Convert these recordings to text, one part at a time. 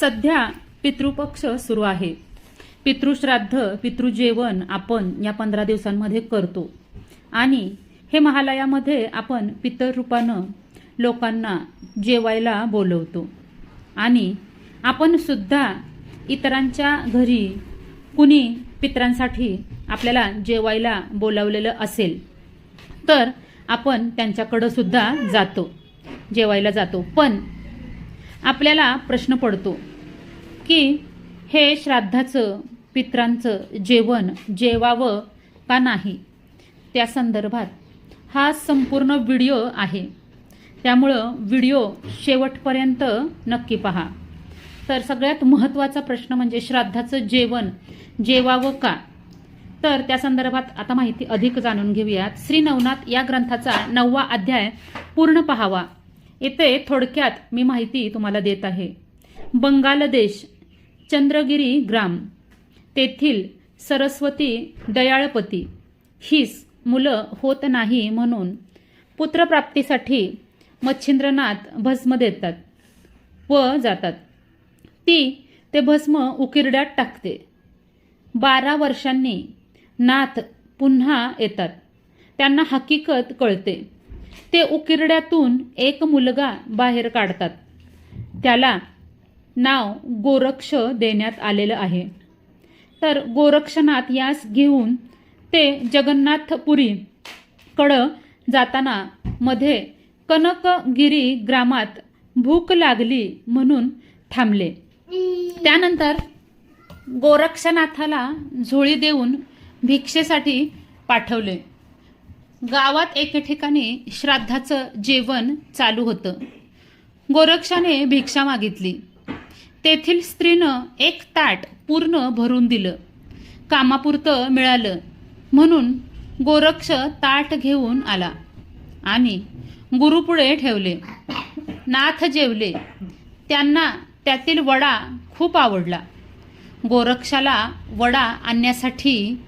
सध्या पितृपक्ष सुरू आहे. पितृश्राद्ध पितृजेवण आपण या पंधरा दिवसांमध्ये करतो. आणि हे महालयामध्ये आपण पितर रूपानं लोकांना जेवायला बोलवतो. आणि आपण सुद्धा इतरांच्या घरी कुणी पितरांसाठी आपल्याला जेवायला बोलावलेलं असेल तर आपण त्यांच्याकडं सुद्धा जातो जेवायला जातो. पण आपल्याला प्रश्न पडतो की हे श्राद्धाचं पित्रांचं जेवण जेवावं का नाही? त्या संदर्भात हा संपूर्ण व्हिडिओ आहे. त्यामुळं व्हिडिओ शेवटपर्यंत नक्की पहा. तर सगळ्यात महत्त्वाचा प्रश्न म्हणजे श्राद्धाचं जेवण जेवावं का? तर त्या संदर्भात आता माहिती अधिक जाणून घेऊयात. श्री नवनाथ या ग्रंथाचा नववा अध्याय पूर्ण पहावा. येथे थोडक्यात मी माहिती तुम्हाला देत आहे. बंगाल देश चंद्रगिरी ग्राम. तेथील सरस्वती दयाळपती. हीच मुलं होत नाही म्हणून पुत्रप्राप्तीसाठी मच्छिंद्रनाथ भस्म देतात व जातात. ती ते भस्म उकिरड्यात टाकते. बारा वर्षांनी नाथ पुन्हा येतात. त्यांना हकीकत कळते. ते उकिरड्यातून एक मुलगा बाहेर काढतात. त्याला नाव गोरक्ष देण्यात आलेलं आहे. तर गोरक्षनाथ यास घेऊन ते जगन्नाथपुरी कडं जाताना मध्ये कनकगिरी ग्रामात भूक लागली म्हणून थांबले. त्यानंतर गोरक्षनाथाला झोळी देऊन भिक्षेसाठी पाठवले. गावात एके ठिकाणी श्राद्धाचं जेवण चालू होतं. गोरक्षाने भिक्षा मागितली. तेथील स्त्रीनं एक ताट पूर्ण भरून दिलं. कामापुरतं मिळालं. म्हणून गोरक्ष ताट घेऊन आला आणि गुरुपुढे ठेवले. नाथ जेवले. त्यांना त्यातील वडा खूप आवडला. गोरक्षाला वडा आणण्यासाठी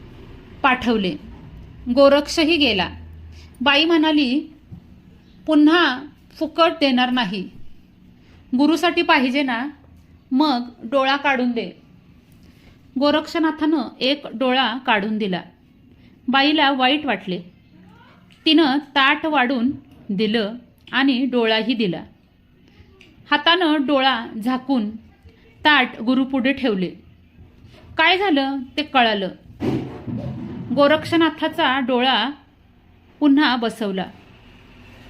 पाठवले. गोरक्षही गेला. बाई म्हणाली पुन्हा फुकट देणार नाही. गुरुसाठी पाहिजे ना? मग डोळा काढून दे. गोरक्षनाथानं एक डोळा काढून दिला. बाईला वाईट वाटले. तिनं ताट वाढून दिलं आणि डोळाही दिला. हातानं डोळा झाकून ताट गुरुपुढे ठेवले. काय झालं ते कळालं. गोरक्षनाथाचा डोळा पुन्हा बसवला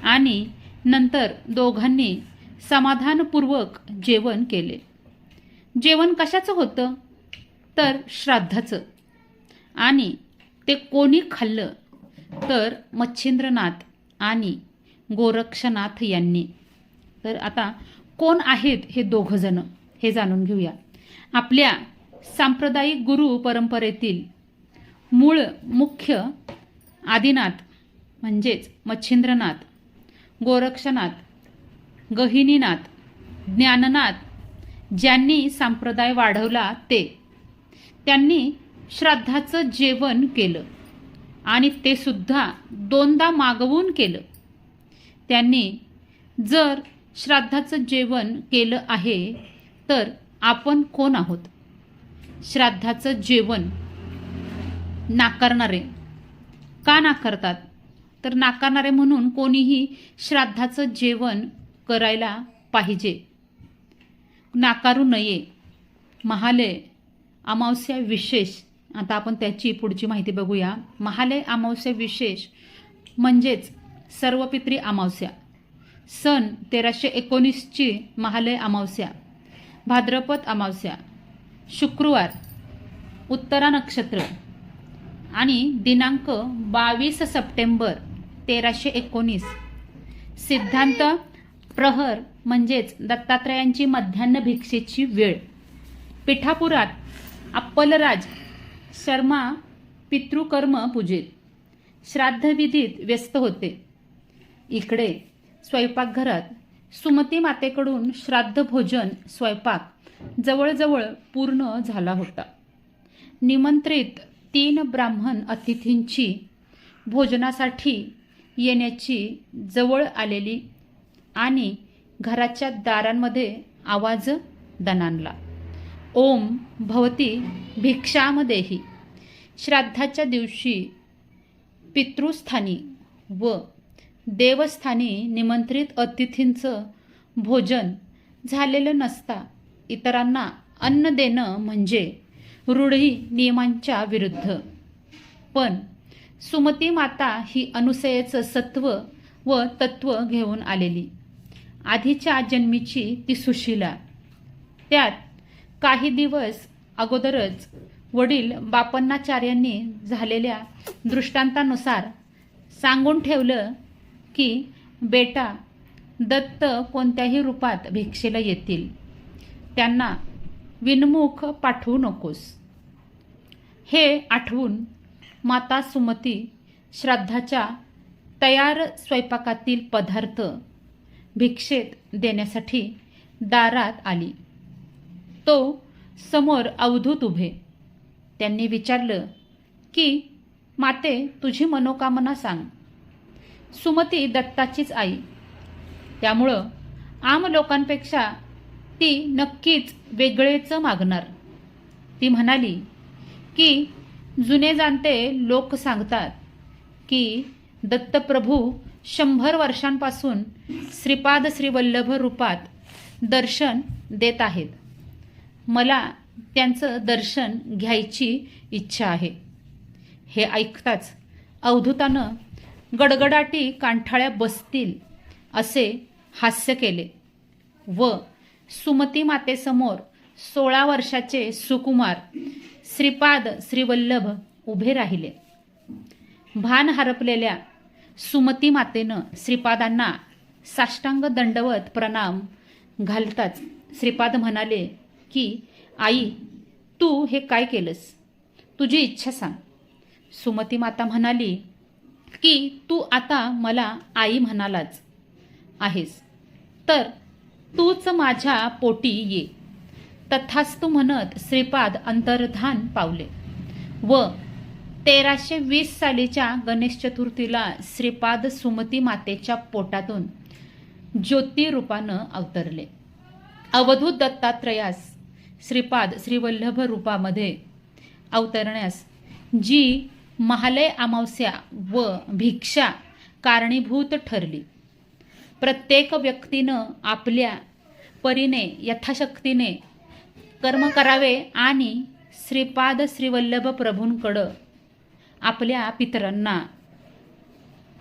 आणि नंतर दोघांनी समाधानपूर्वक जेवण केले. जेवण कशाचं होतं? तर श्राद्धाचं. आणि ते कोणी खाल्लं? तर मच्छिंद्रनाथ आणि गोरक्षनाथ यांनी. तर आता कोण आहेत हे दोघंजणं हे जाणून घेऊया. आपल्या सांप्रदायिक गुरु परंपरेतील मूळ मुख्य आदिनाथ म्हणजेच मच्छिंद्रनाथ गोरक्षनाथ गहिनीनाथ ज्ञाननाथ ज्यांनी संप्रदाय वाढवला ते. त्यांनी श्राद्धाचं जेवण केलं आणि ते सुद्धा दोनदा मागवून केलं. त्यांनी जर श्राद्धाचं जेवण केलं आहे तर आपण कोण आहोत? श्राद्धाचं जेवण नाकारणारे. का नाकारतात? तर नाकारणारे म्हणून कोणीही श्राद्धाचं जेवण करायला पाहिजे. नाकारू नये. महालय अमावस्या विशेष. आता आपण त्याची पुढची माहिती बघूया. महालय अमावस्या विशेष म्हणजेच सर्वपित्री अमावस्या. सन तेराशे एकोणीसची महालय अमावस्या. भाद्रपद अमावस्या. शुक्रवार उत्तरा नक्षत्र. आणि दिनांक बावीस सप्टेंबर तेराशे एकोणीस. सिद्धांत प्रहर म्हणजेच दत्तात्रयांची मध्यान्ह भिक्षेची वेळ. पिठापुरात अप्पलराज शर्मा पितृकर्म पूजेत. श्राद्धविधीत व्यस्त होते. इकडे स्वयंपाकघरात सुमती मातेकडून श्राद्ध भोजन स्वयंपाक जवळजवळ पूर्ण झाला होता. निमंत्रित तीन ब्राह्मण अतिथींची भोजनासाठी येण्याची जवळ आलेली आणि घराच्या दारांमध्ये आवाज दणानला ओम भवती भिक्षामदेही. श्राद्धाच्या दिवशी पितृस्थानी व देवस्थानी निमंत्रित अतिथींचं भोजन झालेलं नसता इतरांना अन्न देणं म्हणजे रूढी नियमांच्या विरुद्ध. पण सुमती माता ही अनुसयेचं सत्व व तत्व घेऊन आलेली. आधीच्या जन्मीची ती सुशीला. त्यात काही दिवस अगोदरच वडील बापन्नाचार्यांनी झालेल्या दृष्टांतानुसार सांगून ठेवलं की बेटा दत्त कोणत्याही रूपात भिक्षेला येतील. त्यांना विनमुख पाठवू नकोस. हे आठवून माता सुमती श्राद्धाच्या तयार स्वयंपाकातील पदार्थ भिक्षेत देण्यासाठी दारात आली. तो समोर अवधूत उभे. त्यांनी विचारलं की माते तुझी मनोकामना सांग. सुमती दत्ताचीच आई. त्यामुळं आम लोकांपेक्षा ती नक्कीच वेगळेचं मागणार. ती म्हणाली की जुने जाणते लोक सांगतात की दत्तप्रभू शंभर वर्षांपासून श्रीपाद श्रीवल्लभ रूपात दर्शन देत आहेत. मला त्यांचं दर्शन घ्यायची इच्छा आहे. हे ऐकताच अवधूतानं गडगडाटी कांठाळ्या बसतील असे हास्य केले व सुमती मातेसमोर सोळा वर्षाचे सुकुमार श्रीपाद श्रीवल्लभ उभे राहिले. भान हरपलेल्या सुमती मातेनं श्रीपादांना साष्टांग दंडवत प्रणाम घालताच श्रीपाद म्हणाले की आई तू हे काय केलंस? तुझी इच्छा सांग. सुमती माता म्हणाली की तू आता मला आई म्हणालाच आहेस. तर तूच माझ्या पोटी ये. तथास्तू म्हणत श्रीपाद अंतर्धान पावले व तेराशे वीस सालीच्या गणेश चतुर्थीला श्रीपाद सुमती मातेच्या पोटातून ज्योती रूपानं अवतरले. अवधूत दत्तात्रयास श्रीपाद श्रीवल्लभ रूपामध्ये अवतरण्यास जी महालय अमावस्या व भिक्षा कारणीभूत ठरली. प्रत्येक व्यक्तीनं आपल्या परीने यथाशक्तीने कर्म करावे आणि श्रीपाद श्रीवल्लभ प्रभूंकडं आपल्या पितरांना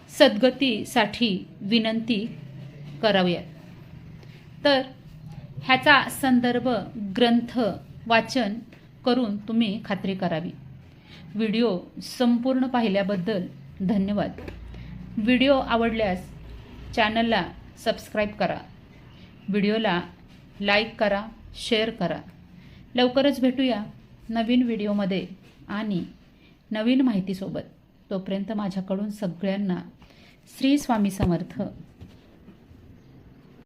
सद्गतीसाठी विनंती कराव्यात. तर ह्याचा संदर्भ ग्रंथ वाचन करून तुम्ही खात्री करावी. व्हिडिओ संपूर्ण पाहिल्याबद्दल धन्यवाद. व्हिडिओ आवडल्यास चॅनलला सबस्क्राईब करा. व्हिडिओला लाईक करा शेअर करा. लवकरच भेटूया नवीन व्हिडिओमध्ये आणि नवीन माहितीसोबत. तोपर्यंत माझ्याकडून सगळ्यांना श्री स्वामी समर्थ.